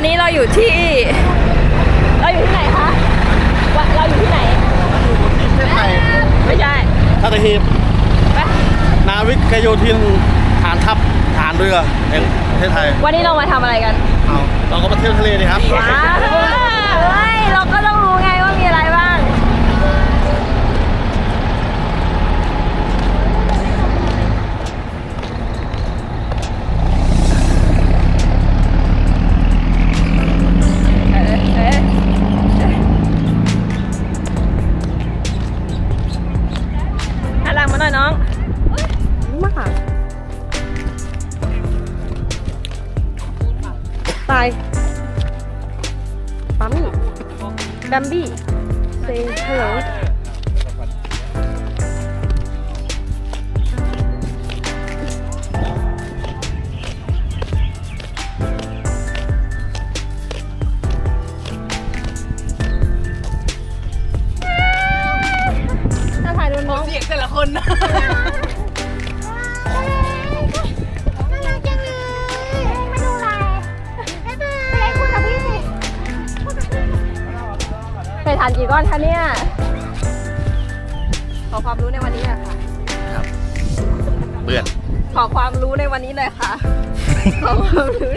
วันนี้เราอยู่ที่ เราอยู่ที่ไหนคะวันเราอยู่ที่ไหนประเทศไทยไม่ใช่ทัตหีบไปนาวิกโยธินฐานทัพฐานเรือแห่งประเทศไทยวันนี้เรามาทำอะไรกัน เอาเราก็มาเที่ยวทะเลนี่ครับ ว้าวเฮ้ย เราก็ต้องรู้ ค่ะ ตายปั๊มดัมบี้เซฮัลโหล ทานกี่ก้อนคะเนี่ย ขอความรู้ในวันนี้หน่อยค่ะเบื่อนขอความรู้ในวันนี้หน่อยค่ะ ขอความรู้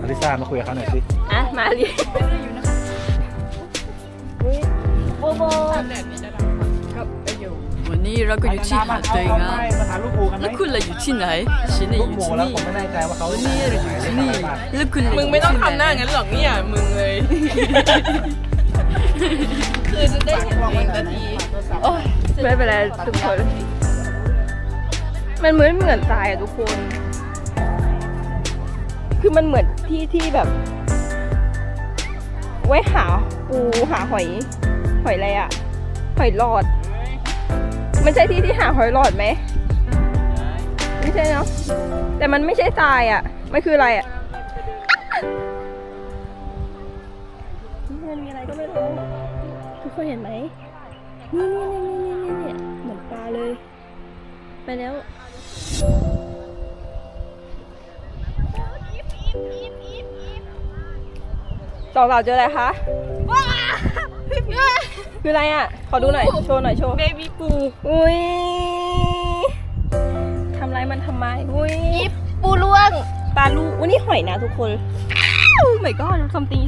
อลิซามาคุยกับเขาหน่อยสิอะ มาดิอุ๊ยโบโบ วันนี้เราก็อยู่ที่หาดตัวเองอะมาถามลูกหมูกันไหมแล้วคุณล่ะอยู่ที่ไหนฉันน่ะลูอกหมูยู่ที่แล้วนี่ผมไม่แน่ใจว่าเขาวันนี้เราอยู่ที่นี่แล้วคุณล่ะมึงไม่ต้องทำหน้างั้นหรอกเนี่ยมึงเลยคือจะได้เห็นเองนาทีไม่เป็นไรทุกคนมันเหมือนเหมือนทรายอะทุกคน คือมันเหมือนที่ที่แบบ ไว้หาปูหาหอย หอยอะไรอะหอยหลอด ไม่ใช่ที่ที่หาหอยหลอดไหม ไม่ใช่เนาะ แต่มันไม่ใช่ทรายอะมันคืออะไรอะมันมีอะไรก็ไม่รู้ ทุกคนเห็นไหม นี่นี่นี่นี่นี่นี่เหมือนปลาเลย ไปแล้ว ต่อเราเจออะไรคะ คืออะไรอะ ขอดูหน่อย โชว์หน่อยโชว์ เบบี้ปู อุ้ยทำไรมันทำไม อุ้ยปูล่วง ปลาลูอุ้ยนี่หอยนะทุกคนโอ้ my god คำตี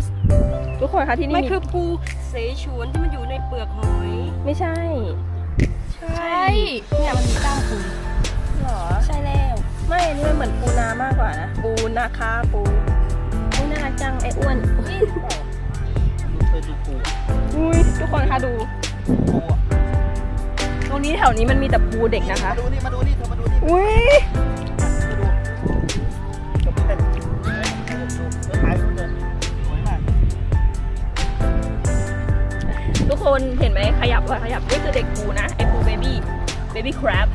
ทุกคนคะที่นี่มันมีคือปูเสฉวนที่มันอยู่ในเปลือกหอย ไม่ใช่ ใช่เนี่ยมันมีกล้ามปูหรอ ใช่แล้ว ไม่อันนี้มันเหมือนปูนามากกว่านะ ปูนาคาปูอุ้ยน่ารักจังไอ้อ้วนเคยดูปูอุ้ยทุกคนคะดู ปูอะตรงนี้แถวนี้มันมีแต่ปูเด็กนะคะ มาดูนี่มาดูนี่เธอมาดูนี่อุ้ยมาดูจะเป็นเต้นเฮ้ยดูเออขายดูเลยสวยมากทุกคนเห็นไหมขยับว่าขยับนี่คือเด็กปูนะไอ้ปูเบบี้เบบี้คราบ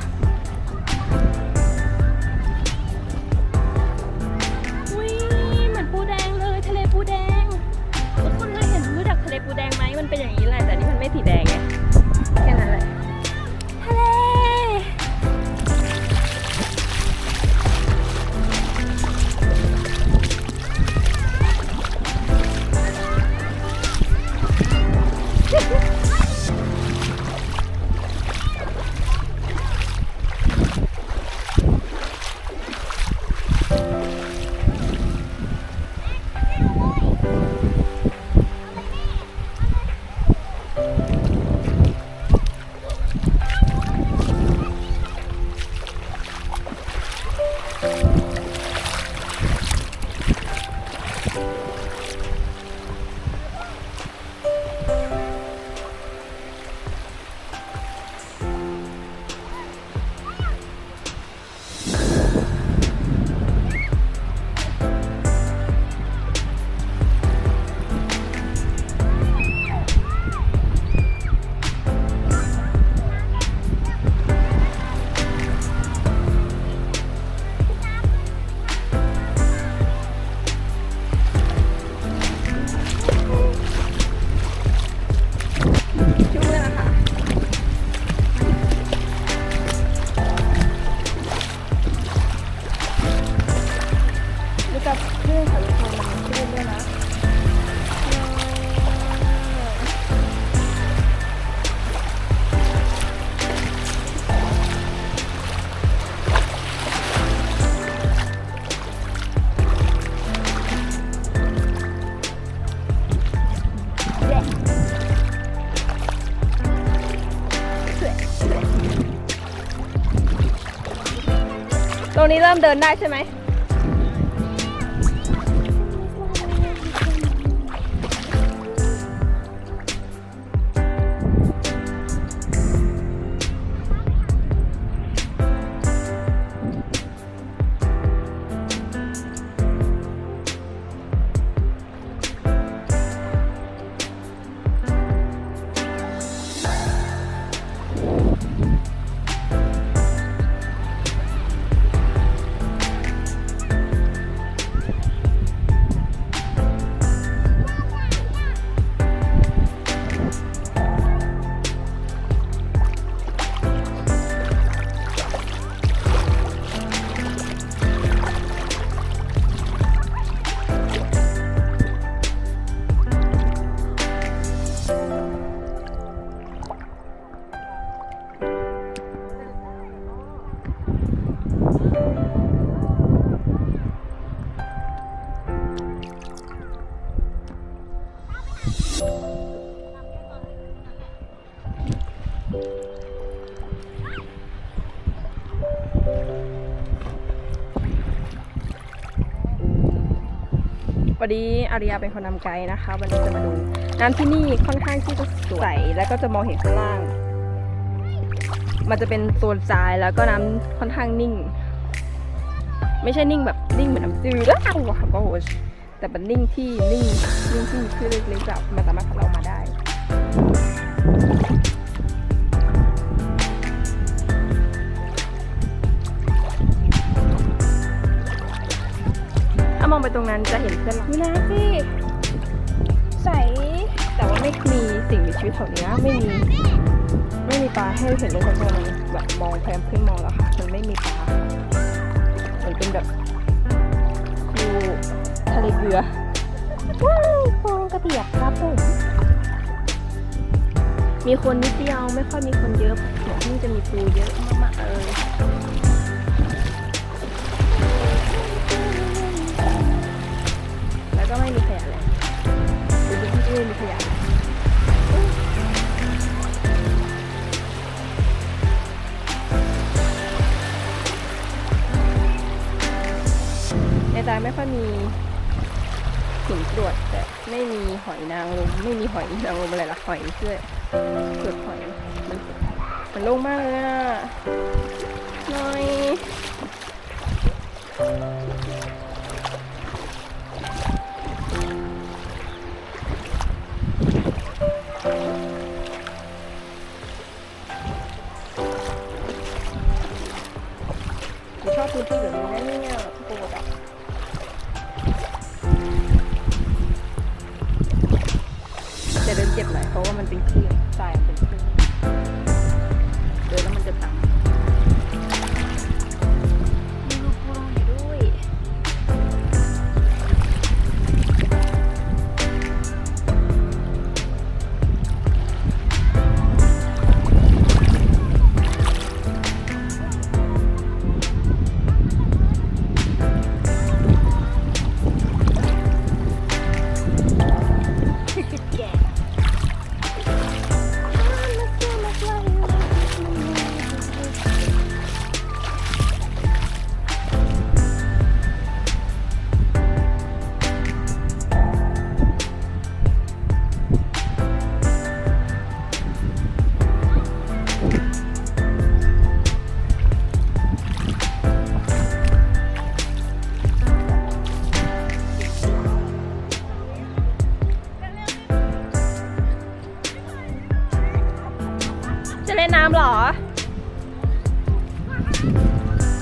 ตรงนี้เริ่มเดินได้ใช่ไหม วันนี้อาริยาเป็นคนนำไกด์นะคะ วันนี้จะมาดู น้ำที่นี่ค่อนข้างที่จะสวยแล้วก็จะมองเห็นข้างล่าง มันจะเป็นโซนทรายแล้วก็น้ำค่อนข้างนิ่ง ไม่ใช่นิ่งแบบนิ่งเหมือนน้ำจืดแล้วอะค่ะโอ้โหแต่เป็นนิ่งที่นิ่งนิ่งที่มีคลื่นเล็กๆแบบมันสามารถพัดเรามาได้ งไปตรงนั้นจะเห็นเส้นนี่นะพี่ใสแต่ว่าไม่มีสิ่งมีชีวิตแถวเนี้ยไม่มี ไม่มีปลาให้เห็นเลยสักตัวหนึงแบบมองแพมขึ้นมองแล้วค่ะ มันไม่มีปลาเหมือนเป็นแบบคูทะเลเกลือว้าวฟองกระเปียกครับผมมีคนนิดเดียวไม่ค่อยมีคนเยอะเหมือนที่จะมีปูเยอะมากๆเลย หินกรวดแต่ไม่มีหอยนางรมไม่มีหอยนางรมอะไรละหอยเพื่อเกลือหอยมันมันโล่งมากเลยอะหน่อย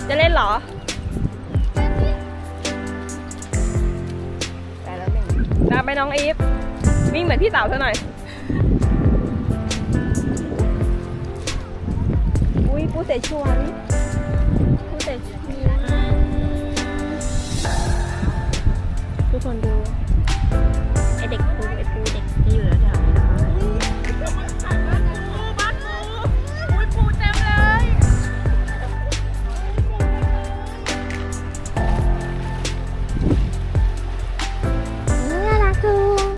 จะเล่นเหรอไปแล้วหนึ่งตามไปน้องอีฟวิ่งเหมือนพี่สาวเธอหน่อย อุ้ยปูเสฉวนปูเสฉวนทุกคนดู